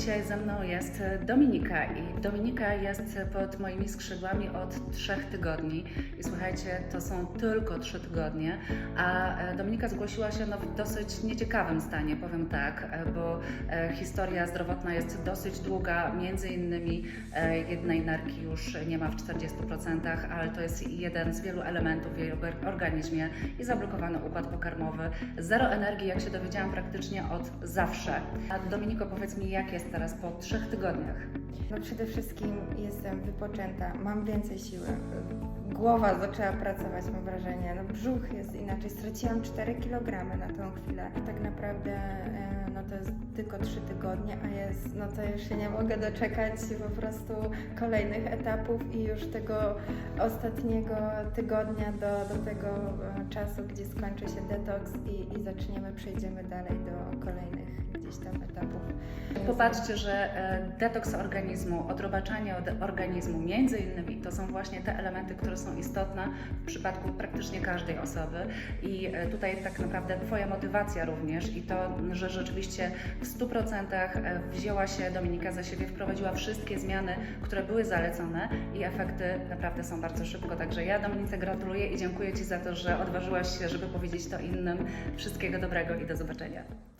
Dzisiaj ze mną jest Dominika i Dominika jest pod moimi skrzydłami od trzech tygodni. I słuchajcie, to są tylko trzy tygodnie, a e, Dominika zgłosiła się no, w dosyć nieciekawym stanie, powiem tak, e, bo e, historia zdrowotna jest dosyć długa, między innymi jednej nerki już nie ma w 40%, ale to jest jeden z wielu elementów w jej orga- organizmie i zablokowany układ pokarmowy, zero energii, jak się dowiedziałam praktycznie od zawsze. A Dominiko, powiedz mi, jak jest teraz po trzech tygodniach? No przede wszystkim jestem wypoczęta, mam więcej siły. Głowa zaczęła pracować, mam wrażenie. No brzuch jest inaczej. Straciłam 4 kg na tą chwilę. Tak naprawdę e, no to jest tylko 3 tygodnie, a jest, no to już się nie mogę doczekać po prostu kolejnych etapów i już tego ostatniego tygodnia do, do tego e, czasu, gdzie skończy się detoks i, i zaczniemy, przejdziemy dalej do kolejnych. Popatrzcie, że e, detoks organizmu, odrobaczanie od organizmu, między innymi, to są właśnie te elementy, które są istotne w przypadku praktycznie każdej osoby. I e, tutaj tak naprawdę Twoja motywacja również i to, że rzeczywiście w 100% e, wzięła się Dominika za siebie, wprowadziła wszystkie zmiany, które były zalecone i efekty naprawdę są bardzo szybko. Także ja Dominice gratuluję i dziękuję Ci za to, że odważyłaś się, żeby powiedzieć to innym. Wszystkiego dobrego i do zobaczenia.